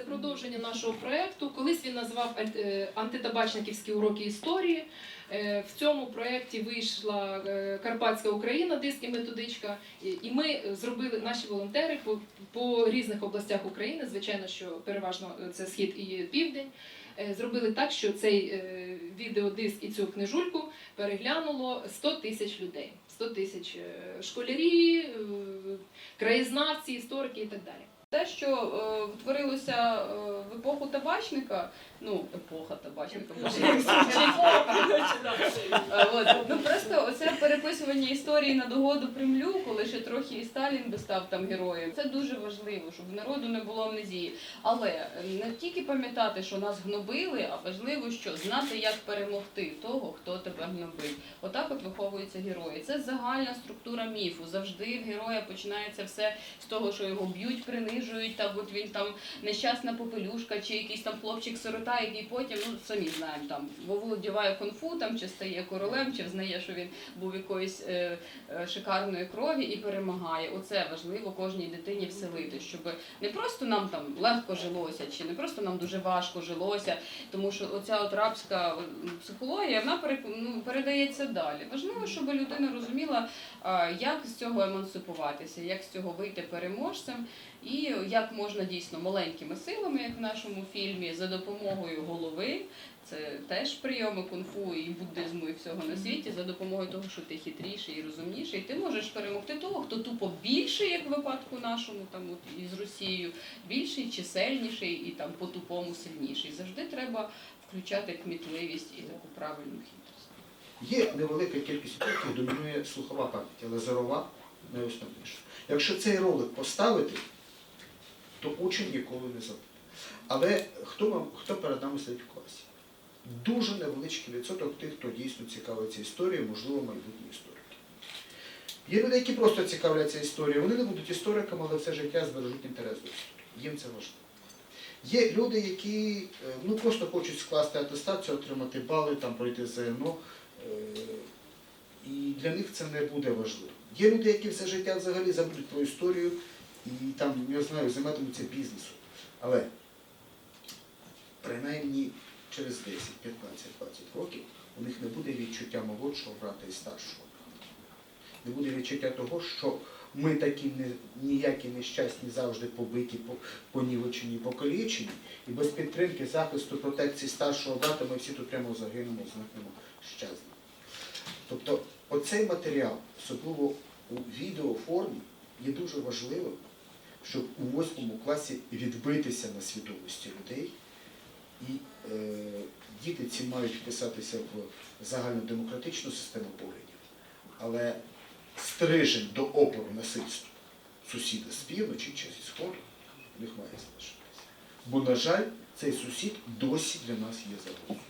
продовження нашого проєкту. Колись він назвав е, антитабачниківські уроки історії. Е, В цьому проєкті вийшла е, Карпатська Україна, диск і методичка. І- ми зробили наші волонтери по, різних областях України. Звичайно, що переважно це схід і південь. Зробили так, що цей відеодиск і цю книжульку переглянуло 100 тисяч людей. 100 тисяч школярі, краєзнавці, історики і так далі. Те, що е, утворилося е, в епоху табачника, ну, епоха табачника, ну просто оце переписування історії на догоду Кремлю, коли ще трохи і Сталін би став там героєм. Це дуже важливо, щоб народу не було амнезії. Але не тільки пам'ятати, що нас гнобили, а важливо, що знати, як перемогти того, хто тебе гнобить. Отак от виховуються герої. Це загальна структура міфу. Завжди в героя починається все з того, що його б'ють, принижують, так от він там нещасна попелюшка, чи якийсь там хлопчик-сирота, який потім, ну самі знаємо, там володіває кунг-фу, там чи стає королем, чи взнає, що він був якоїсь е, е, шикарної крові і перемагає. Оце важливо кожній дитині вселити, щоб не просто нам там легко жилося, чи не просто нам дуже важко жилося, тому що оця от рабська психологія вона пере- ну, передається далі. Важливо, щоб людина розуміла, як з цього емансипуватися, як з цього вийти переможцем, і як можна дійсно маленькими силами, як в нашому фільмі, за допомогою голови. Це теж прийоми кунг-фу і буддизму і всього на світі за допомогою того, що ти хитріший і розумніший, ти можеш перемогти того, хто тупо більший, як в випадку нашому, там от із Росією, більший, чисельніший і там по тупому сильніший. Завжди треба включати кмітливість і таку правильну хитрість. Є невелика кількість років, домінує слухова пам'ять, але зорова найосновніша. Якщо цей ролик поставити, то учень ніколи не забуде. Але хто, вам, хто перед нами сидить в класі? Дуже невеличкий відсоток тих, хто дійсно цікавиться історією, можливо, майбутні історики. Є люди, які просто цікавляться історією, вони не будуть істориками, але все життя збережуть інтерес до історії. Їм це важливо. Є люди, які е, ну, просто хочуть скласти атестацію, отримати бали, там, пройти ЗНО, е, і для них це не буде важливо. Є люди, які все життя взагалі забудуть про історію і там, я знаю, займатимуться бізнесом. Але принаймні через 10, 15, 20 років у них не буде відчуття молодшого брата і старшого брата. Не буде відчуття того, що ми такі не, ніякі нещасні, завжди побиті, по- понівечені, покалічені, і без підтримки, захисту, протекції старшого брата ми всі тут прямо загинемо, зникнемо, щезнемо. Тобто оцей матеріал, особливо у відеоформі, є дуже важливим, щоб у восьмому класі відбитися на свідомості людей. І е, діти ці мають вписатися в загальнодемократичну систему поглядів. Але стрижень до опору насильству сусіда з півночі чи зі сходу в них має залишитися. Бо, на жаль, цей сусід досі для нас є загрозою.